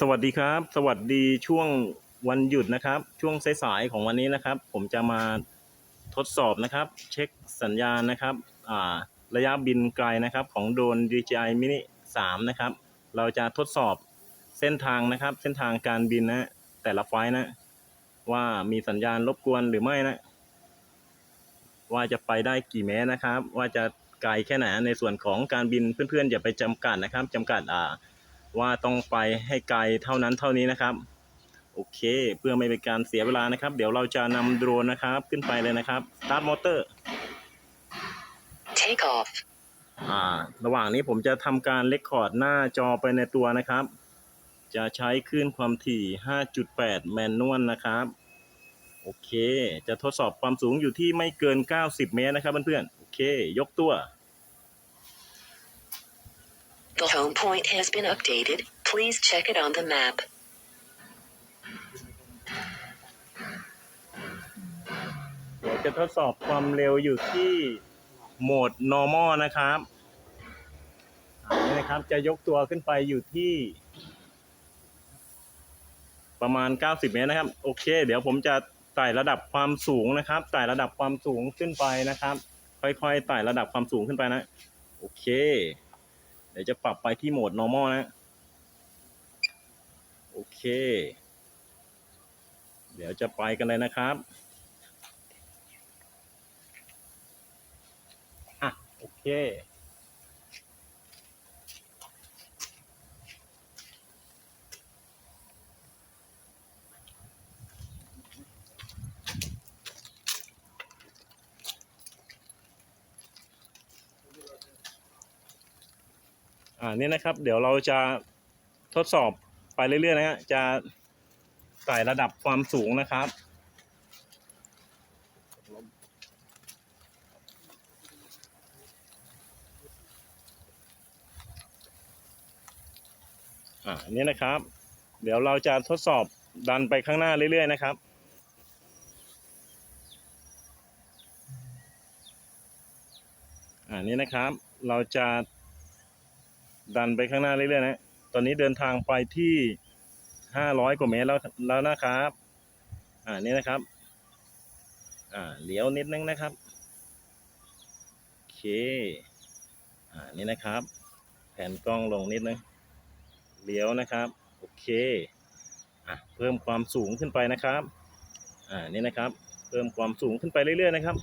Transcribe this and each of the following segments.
สวัสดีครับ สวัสดีช่วงวันหยุดนะครับ ช่วงสายๆของวันนี้นะครับ ผมจะมาทดสอบนะครับ เช็คสัญญาณนะครับระยะบินไกลนะครับของโดรน DJI Mini 3 นะครับ เราจะทดสอบเส้นทางนะครับ เส้นทางการบินนะแต่ละไฟล์นะ ว่ามีสัญญาณรบกวนหรือไม่นะ ว่าจะไปได้กี่เมตรนะครับ ว่าจะไกลแค่ไหนในส่วนของการบินเพื่อนๆอย่าไปจำกัดนะครับจำกัดอ่า ว่าต้องไปให้ไกลเท่านั้นเท่านี้นะครับโอเค เพื่อไม่เป็นการเสียเวลานะครับ เดี๋ยวเราจะนำโดรนนะครับขึ้นไปเลยนะครับสตาร์ทมอเตอร์ Take off. อ่า ระหว่างนี้ผมจะทำการเลคคอร์ดหน้าจอไปในตัวนะครับ จะใช้คลื่นความถี่ 5.8 แมนนวลนะครับ โอเค จะทดสอบความสูงอยู่ที่ไม่เกิน 90 เมตรนะครับเพื่อนๆ โอเค ยกตัว The home point has been updated. Please check it on the map. เดี๋ยวจะทดสอบความเร็วอยู่ที่โหมด normal นะครับอันนี้นะครับ จะยกตัวขึ้นไปอยู่ที่ ประมาณ 90 เมตรนะครับ โอเค เดี๋ยวผมจะไต่ระดับความสูงนะครับไต่ระดับความสูงขึ้นไปนะครับ ค่อยๆไต่ระดับความสูงขึ้นไปนะ โอเค เดี๋ยวจะปรับไปที่โหมด normal นะ โอเค เดี๋ยวจะไปกันเลยนะครับอะโอเค นี่นะครับ เดี๋ยวเราจะทดสอบไปเรื่อยๆนะฮะจะไต่ระดับความสูงนะครับอ่านี่นะครับ เดี๋ยวเราจะทดสอบดันไปข้างหน้าเรื่อยๆนะครับอ่านี่นะครับ เราจะ ดันไปข้างหน้าเรื่อยๆนะตอนนี้เดินทางไปที่ห้าร้อยกว่าเมตรแล้วแล้วนะครับ อ่านี่นะครับ อ่าเลี้ยวนิดนึงนะครับโอเค อ่านี่นะครับ แผ่นกล้องลงนิดนึงเลี้ยวนะครับโอเคอะเพิ่มความสูงขึ้นไปนะครับ อ่านี่นะครับ เพิ่มความสูงขึ้นไปเรื่อยๆนะครับ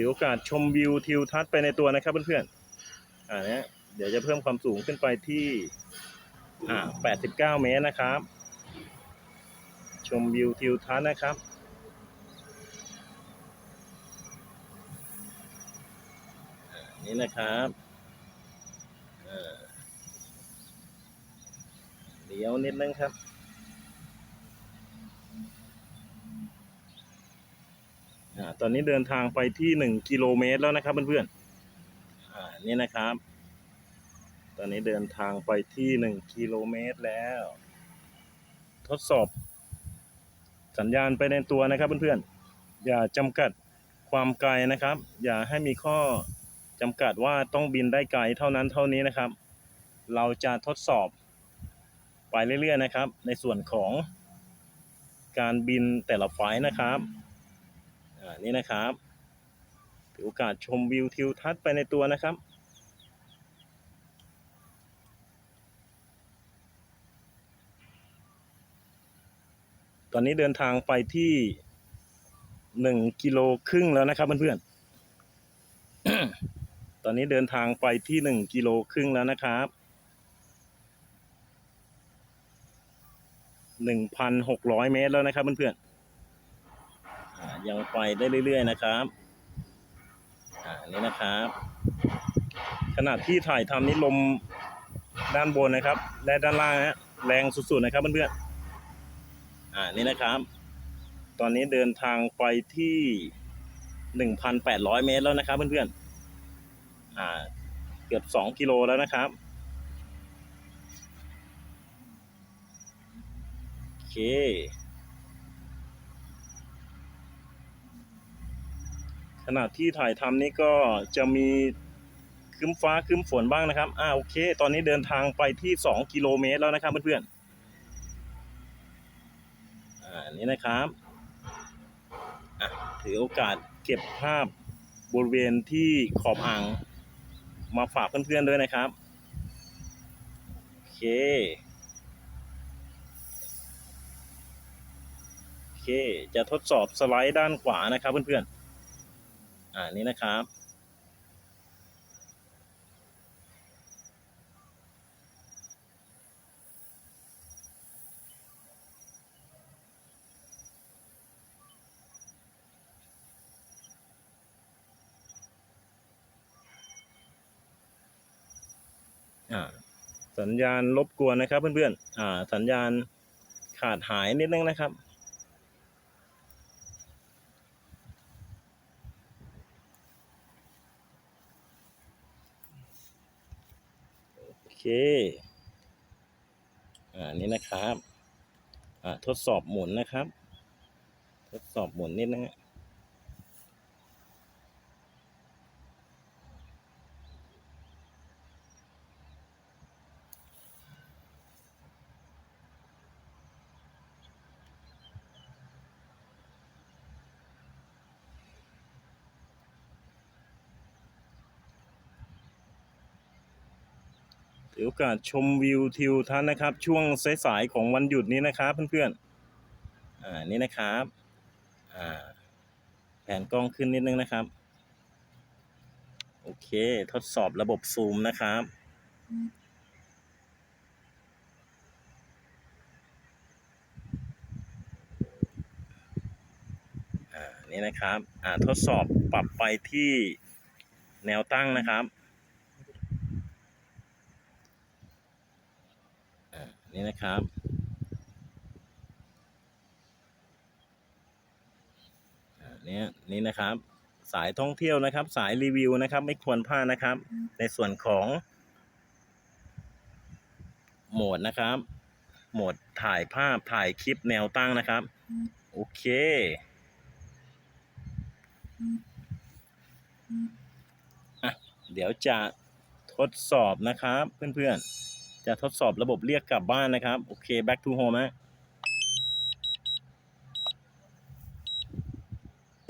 ถือโอกาสชมวิวทิวทัศน์ไปในตัวนะครับเพื่อนๆอ่าเนี้ยเดี๋ยวจะเพิ่มความสูงขึ้นไปที่อ่า89 เมตรนะครับ ชมวิวทิวทัศน์นะครับนี่นะครับเอ่อเลี้ยวนิดนึงครับ อ่า ตอนนี้เดินทางไปที่หนึ่งกิโลเมตรแล้วนะครับเพื่อนๆอ่านี่นะครับ ตอนนี้เดินทางไปที่หนึ่งกิโลเมตรแล้ว ทดสอบ สัญญาณไปในตัวนะครับเพื่อนๆ อย่าจำกัดความไกลนะครับ อย่าให้มีข้อจำกัดว่าต้องบินได้ไกลเท่านั้นเท่านี้นะครับ เราจะทดสอบไปเรื่อยๆนะครับ ในส่วนของการบินแต่ละไฟล์นะครับานี่นะครับถือโอกาสชมวิวทิวทัศน์ไปในตัวนะครับ ตอนนี้เดินทางไปที่หนึ่งกิโลครึ่งแล้วนะครับเพื่อนๆ ตอนนี้เดินทางไปที่หนึ่งกิโลครึ่งแล้วนะครับหนึ่งพันหกร้อยเมตรแล้วนะครับเพื่อนๆอ่า ยังไปได้เรื่อย ๆ นะครับอ่านี่นะครับ ขณะที่ถ่ายทำนี้ลมด้านบนนะครับ และด้านล่างฮะแรงสุดๆนะครับเพื่อนๆอ่านี่นะครับ ตอนนี้เดินทางไปที่หนึ่งพันแปดร้อยเมตรแล้วนะครับเพื่อนๆอ่า เกือบสองกิโลแล้วนะครับโอเค ข ข ณะที่ถ่ายทำนี่ก็จะมีครึ้มฟ้าครึ้มฝนบ้างนะครับ อ่าโอเค ตอนนี้เดินทางไปที่ 2 กิโลเมตรแล้วนะครับเพื่อนๆ อ่านี่นะครับ อะถือโอกาสเก็บภาพบริเวณที่ขอบอ่างมาฝากเพื่อนๆด้วยนะครับ โอเคโอเค จะทดสอบสไลด์ด้านขวานะครับเพื่อนๆ อ่านี่นะครับ อ่า สัญญาณรบกวนนะครับเพื่อนๆ อ่า สัญญาณขาดหายนิดนึงนะครับ เค อ่า นี่นะครับ อ่า ทดสอบหมุนนะครับ ทดสอบหมุนนิดนึงฮะ ถือโอกาสชมวิวทิวทัศน์นะครับ ช่วงสายๆของวันหยุดนี้นะครับเพื่อนๆอ่านี่นะครับอ่าแผนกล้องขึ้นนิดนึงนะครับ โอเคทดสอบระบบซูมนะครับอ่านี่นะครับ อ่า ทดสอบปรับไปที่แนวตั้งนะครับ อ่า นี่นะครับอ่านี่นี่นะครับ สายท่องเที่ยวนะครับ สายรีวิวนะครับ ไม่ควรพลาดนะครับ ในส่วนของ โหมดนะครับ โหมดถ่ายภาพถ่ายคลิปแนวตั้งนะครับ โอเคอะเดี๋ยวจะทดสอบนะครับเพื่อนๆ จะทดสอบระบบเรียกกลับบ้านนะครับ โอเค back to home ฮะ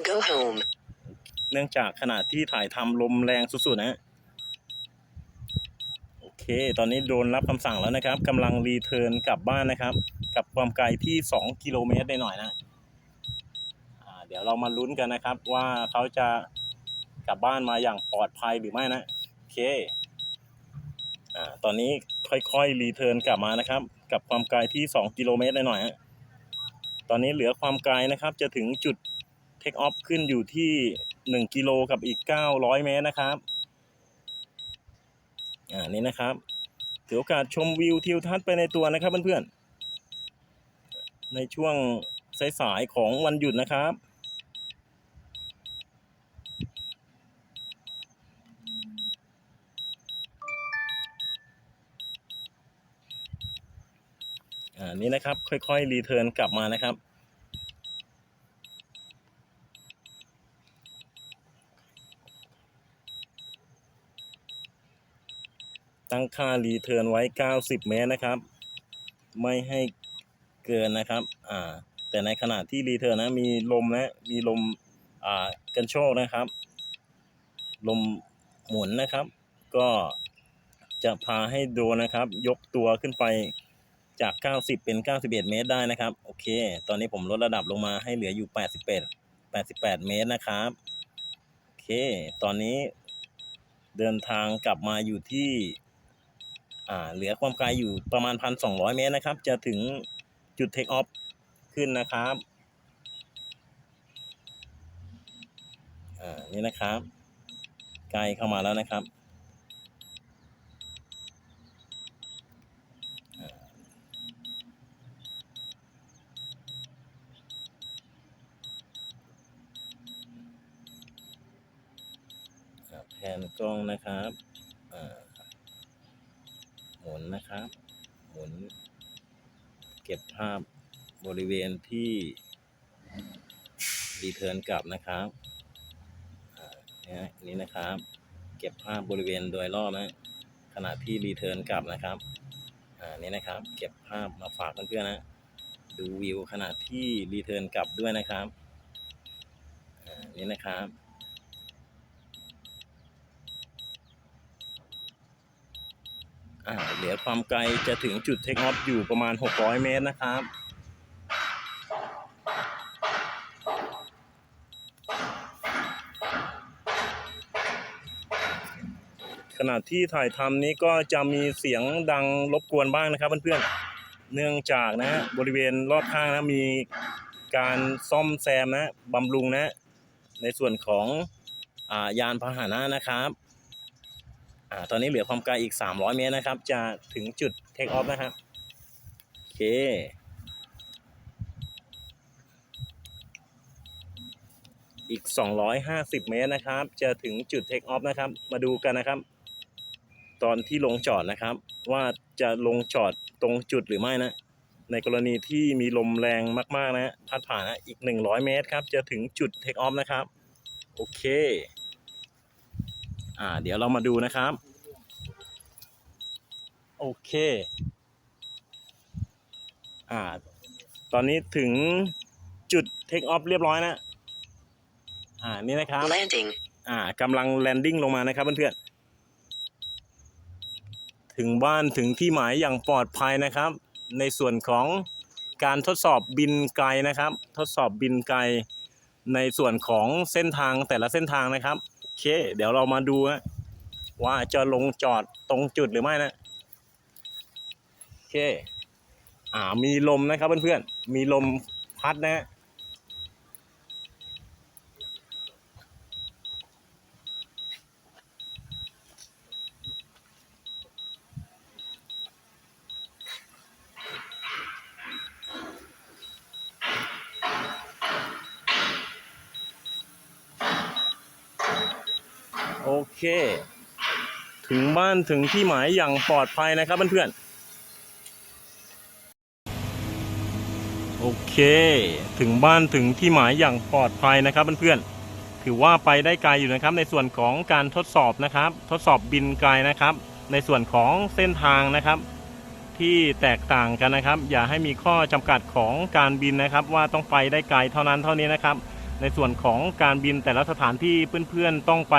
Go home. เนื่องจากขณะที่ถ่ายทำลมแรงสุดๆนะฮะโอเค ตอนนี้โดนรับคำสั่งแล้วนะครับกำลังรีเทิร์นกลับบ้านนะครับ กับความไกลที่ 2 กิโลเมตรได้หน่อยนะอ่าเดี๋ยวเรามาลุ้นกันนะครับว่าเขาจะกลับบ้านมาอย่างปลอดภัยหรือไม่นะ โอเค อ่าตอนนี้ค่อยๆรีเทิร์นกลับมานะครับ กับความไกลที่ 2 กิโลเมตรหน่อยฮะตอนนี้เหลือความไกลนะครับจะถึงจุดเทคออฟขึ้นอยู่ที่หนึ่งกิโลกับอีกเก้าร้อยเมตรนะครับอ่านี่นะครับถือโอกาสชมวิวทิวทัศน์ไปในตัวนะครับเพื่อนๆในช่วงสายๆของวันหยุดนะครับ อ่านี่นะครับ ค่อยๆรีเทิร์นกลับมานะครับ ตั้งค่ารีเทิร์นไว้ 90 เมตรนะครับ ไม่ให้เกินนะครับอ่าแต่ในขณะที่รีเทิร์นนะมีลมและมีลมอ่ากันโชกนะครับ ลมหมุนนะครับ ก็จะพาให้โดรนนะครับ ยกตัวขึ้นไป จาก 90 เป็น 91 เมตรได้นะครับ โอเค ตอนนี้ผมลดระดับลงมาให้เหลืออยู่88 88 เมตรนะครับ โอเค ตอนนี้เดินทางกลับมาอยู่ที่ อ่า เหลือความไกลอยู่ประมาณ 1,200 เมตรนะครับ จะถึงจุดเทคออฟขึ้นนะครับ อ่า นี่นะครับใกลเข้ามาแล้วนะครับ อ่าแผนกล้องนะครับ อ่า หมุนนะครับ หมุน เก็บภาพ บริเวณที่รีเทิร์นกลับนะครับนะนี่นะครับ เก็บภาพบริเวณโดยรอบนะขณะที่รีเทิร์นกลับนะครับอ่านี่นะครับ เก็บภาพมาฝากเพื่อนๆนะดูวิวขณะที่รีเทิร์นกลับด้วยนะครับอ่านี่นะครับอ่าเหลือความไกลจะถึงจุดเทคออฟอยู่ประมาณ 600 เมตรนะครับ ขณะที่ถ่ายทำนี้ก็จะมีเสียงดังรบกวนบ้างนะครับเพื่อนๆ เนื่องจากนะบริเวณรอบข้างนะมีการซ่อมแซมนะบำรุงนะในส่วนของอายานพาหนะนะครับอ่าตอนนี้เหลือความไกลอีก 300 เมตรนะครับ จะถึงจุดเทคออฟนะครับโอเคอีก 250 เมตรนะครับ จะถึงจุดเทคออฟนะครับ มาดูกันนะครับ ตอนที่ลงจอดนะครับ ว่าจะลงจอดตรงจุดหรือไม่นะ ในกรณีที่มีลมแรงมากๆนะพัดผ่านนะอีก 100 เมตรครับ จะถึงจุดเทคออฟนะครับ โอเค อ่า เดี๋ยวเรามาดูนะครับ โอเคอ่าตอนนี้ถึงจุดเทคออฟเรียบร้อยนะ อ่า นี่นะครับ Landing. อ่ากำลังแลนดิ้งลงมานะครับเพื่อนๆ ถึงบ้านถึงที่หมายอย่างปลอดภัยนะครับ ในส่วนของการทดสอบบินไกลนะครับ ทดสอบบินไกล ในส่วนของเส้นทางแต่ละเส้นทางนะครับโอเค เดี๋ยวเรามาดูว่าจะลงจอดตรงจุดหรือไม่นะโอเคอ่ามีลมนะครับเพื่อนๆมีลมพัดนะ เค ถึงบ้านถึงที่หมายอย่างปลอดภัยนะครับเพื่อนๆ โอเค ถึงบ้านถึงที่หมายอย่างปลอดภัยนะครับเพื่อนๆ ถือว่าไปได้ไกลอยู่นะครับ ในส่วนของการทดสอบนะครับ ทดสอบบินไกลนะครับ ในส่วนของเส้นทางนะครับ ที่แตกต่างกันนะครับ อย่าให้มีข้อจำกัดของการบินนะครับ ว่าต้องไปได้ไกลเท่านั้นเท่านี้นะครับในส่วนของการบินแต่ละสถานที่เพื่อนๆ ต้องไป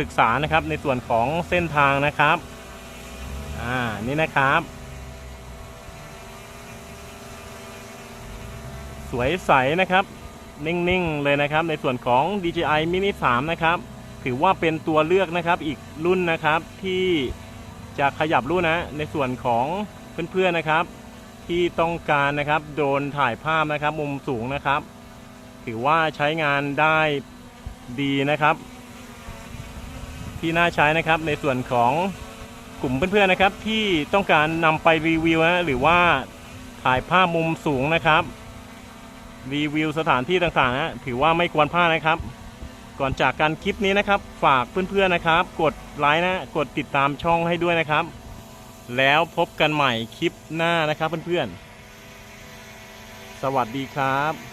ศึกษานะครับในส่วนของเส้นทางนะครับ อ่า นี่นะครับ สวยใสนะครับ นิ่งๆเลยนะครับในส่วนของ DJI Mini 3 นะครับ ถือว่าเป็นตัวเลือกนะครับอีกรุ่นนะครับที่จะขยับรุ่นนะในส่วนของเพื่อนๆนะครับ ที่ต้องการนะครับโดนถ่ายภาพนะครับมุมสูงนะครับ ถือว่าใช้งานได้ดีนะครับ ที่น่าใช้นะครับ ในส่วนของกลุ่มเพื่อนๆนะครับ ที่ต้องการนำไปรีวิวนะหรือว่าถ่ายภาพมุมสูงนะครับ รีวิวสถานที่ต่างๆนะถือว่าไม่ควรพลาดนะครับ ก่อนจากการคลิปนี้นะครับ ฝากเพื่อนๆนะครับ กดไลค์นะกดติดตามช่องให้ด้วยนะครับ แล้วพบกันใหม่คลิปหน้านะครับเพื่อนๆสวัสดีครับ